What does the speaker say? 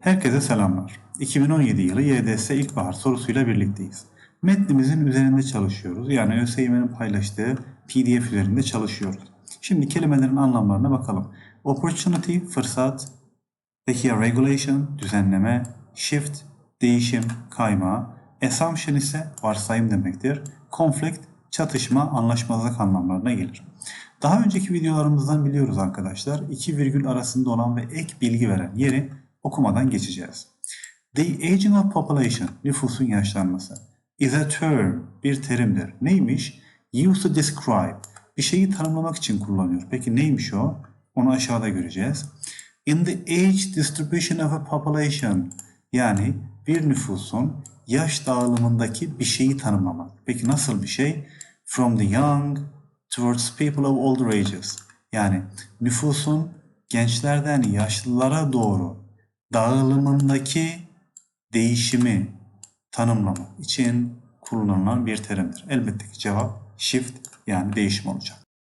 Herkese selamlar. 2017 yılı YDS İlkbahar sorusuyla birlikteyiz. Metnimizin üzerinde çalışıyoruz. Yani ÖSYM'nin paylaştığı PDF üzerinde çalışıyoruz. Şimdi kelimelerin anlamlarına bakalım. Opportunity, fırsat. Peki regulation, düzenleme. Shift, değişim, kayma. Assumption ise varsayım demektir. Conflict, çatışma, anlaşmazlık anlamlarına gelir. Daha önceki videolarımızdan biliyoruz arkadaşlar. iki virgül arasında olan ve ek bilgi veren yeri okumadan geçeceğiz. The aging of population, nüfusun yaşlanması, is a term, bir terimdir. Neymiş? Used to describe, bir şeyi tanımlamak için kullanıyor. Peki neymiş o? Onu aşağıda göreceğiz. In the age distribution of a population, yani bir nüfusun yaş dağılımındaki bir şeyi tanımlamak. Peki nasıl bir şey? From the young towards people of older ages. Yani nüfusun gençlerden yaşlılara doğru dağılımındaki değişimi tanımlamak için kullanılan bir terimdir. Elbette ki cevap shift yani değişim olacak.